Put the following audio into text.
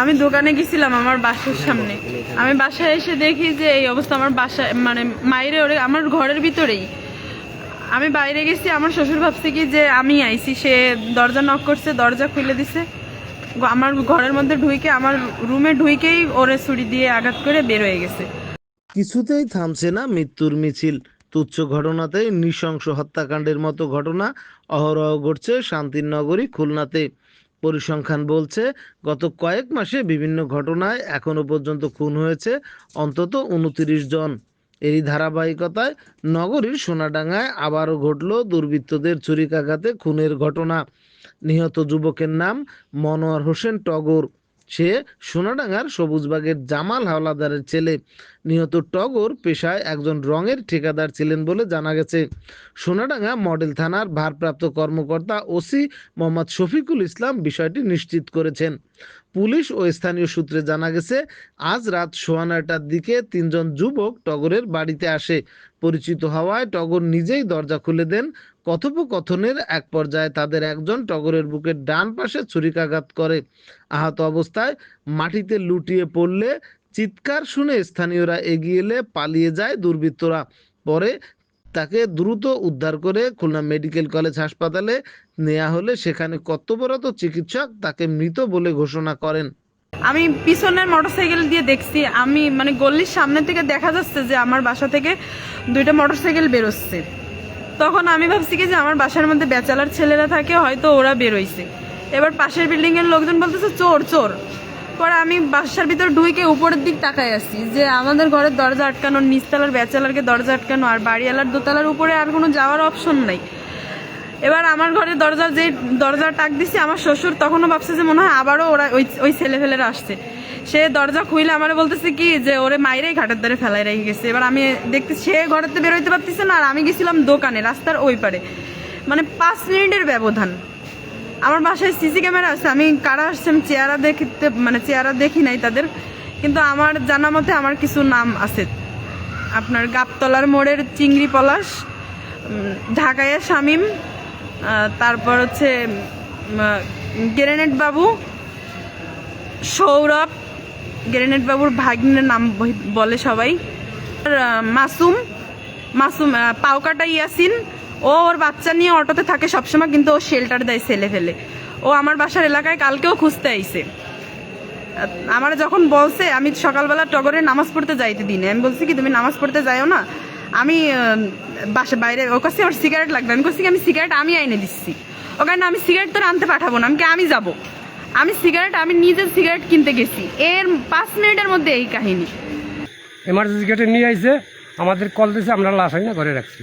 আমি দোকানে গেছিলাম আমার বাসার সামনে। আমি বাসায় এসে দেখি যে এই অবস্থা আমার বাসায় মানে মাইরে ওরে, আমার ঘরের ভিতরেই। আমি বাইরে গেছি, আমার শ্বশুর ভাবছে কি যে আমি আইছি, সে দরজা নক করছে, দরজা খুলে দিছে। আমার ঘরের মধ্যে ঢুইকে, আমার রুমে ঢুইকেই ওরে ছুরি দিয়ে আঘাত করে বের হয়ে গেছে। কিছুতেই থামছে না মৃত্যুর মিছিল। তুচ্ছ ঘটনাতে নৃশংস হত্যাকাণ্ডের মতো ঘটনা, অহরহ ঘটছে শান্তির নগরী খুলনাতে। পরিসংখ্যান বলছে, গত কয়েক মাসে বিভিন্ন ঘটনায় এখনও পর্যন্ত খুন হয়েছে অন্তত উনত্রিশ জন। এরই ধারাবাহিকতায় নগরীর সোনাডাঙ্গায় আবারও ঘটল দুর্বৃত্তদের ছুরিকাঘাতে খুনের ঘটনা। নিহত যুবকের নাম মনোয়ার হোসেন টগর। সে সোনাডাঙ্গার সবুজবাগের জামাল হাওলাদারের ছেলে। নিহত টগর পেশায় একজন রঙের ঠিকাদার ছিলেন বলে জানা গেছে। সোনাডাঙ্গা মডেল থানার ভারপ্রাপ্ত কর্মকর্তা ওসি মোহাম্মদ শফিকুল ইসলাম বিষয়টি নিশ্চিত করেছেন। পুলিশ ও স্থানীয় সূত্রে জানা গেছে, আজ রাত সোয়া নয়টার দিকে তিনজন যুবক টগরের বাড়িতে আসে। পরিচিত হওয়ায় টগর নিজেই দরজা খুলে দেন। কথোপকথনের এক পর্যায়ে তাদের একজন টগরের বুকের ডান পাশে ছুরিকাঘাত করে। আহত অবস্থায় মাটিতে লুটিয়ে পড়লে চিৎকার শুনে স্থানীয়রা এগিয়ে এলে পালিয়ে যায় দুর্বৃত্তরা। পরে তাকে দ্রুত উদ্ধার করে খুলনা মেডিকেল কলেজ হাসপাতালে নেওয়া হলে সেখানে কর্তব্যরত চিকিৎসক তাকে মৃত বলে ঘোষণা করেন। আমি পিছনের মোটরসাইকেল দিয়ে দেখছি। আমি মানে গল্লির সামনে থেকে দেখা যাচ্ছে যে আমার বাসা থেকে দুইটা মোটরসাইকেল বেরোচ্ছে। তখন আমি ভাবছি কি যে আমার বাসার মধ্যে বেচালার ছেলেরা থাকে, হয়তো ওরা বেরোইছে। এবার পাশের বিল্ডিং এর লোকজন বলতেছে, চোর চোর। পরে আমি বাসার ভিতর ঢুইকে উপরের দিক তাকায় আসছি যে আমাদের ঘরের দরজা আটকানো, নিচতলার বেচালারকে দরজা আটকানো আর বাড়িওয়ালার দোতলার উপরে আর কোনো যাওয়ার অপশন নাই। এবার আমার ঘরের দরজার যে দরজা টাক দিছি, আমার শ্বশুর তখনও ভাবছে যে মনে হয় আবারও ওরা ওই ওই ছেলে ফেলেরা আসছে। সে দরজা খুইলে আমার বলতেছে কি যে ওরে মাইরেই ঘাটের ধারে ফেলাই রেখে গেছে। এবার আমি দেখতে সে ঘরেতে বেরোইতে পারতেছে না আর আমি গেছিলাম দোকানে, রাস্তার ওই পারে। মানে পাঁচ মিনিটের ব্যবধান। আমার বাসায় সিসি ক্যামেরা আছে, আমি কারা আসছে আমি চেহারা দেখতে মানে চেহারা দেখি নাই তাদের, কিন্তু আমার জানা মতে আমার কিছু নাম আছে। আপনার গাবতলার মোড়ের চিংড়ি পলাশ ঢাকাইয়া শামিম তারপর হচ্ছে গ্রেনেড বাবু, সৌরভ, গ্রেনেড বাবুর ভাগ্নের নাম বলে সবাই। মাসুম মাসুম পাউকাটা ইয়াসিন ও ওর বাচ্চা নিয়ে অটোতে থাকে সবসময়, কিন্তু ও শেল্টার দেয় ছেলে ফেলে। ও আমার বাসার এলাকায় কালকেও খুঁজতে আইছে। আমার যখন বলছে, আমি সকালবেলা টগরে নামাজ পড়তে যাইতে দিনে আমি বলছি কি, তুমি নামাজ পড়তে যাইও না? আমি বাসা, বাইরে ও কাছে আমার সিগারেট লাগবে। আমি বলছি কি, আমি সিগারেট আমি আইনে দিচ্ছি। ওকে না, আমি সিগারেট তোর আনতে পাঠাবো না। আমি আমি যাব। আমি সিগারেট আমি নিজে সিগারেট কিনতে গেছি। এর পাঁচ মিনিটের মধ্যে এই কাহিনী। এমার্জেন্সি গেটে নিয়ে আইছে। আমাদের কল দিয়েছে আমরা লাশ আইনা ঘরে রাখছি।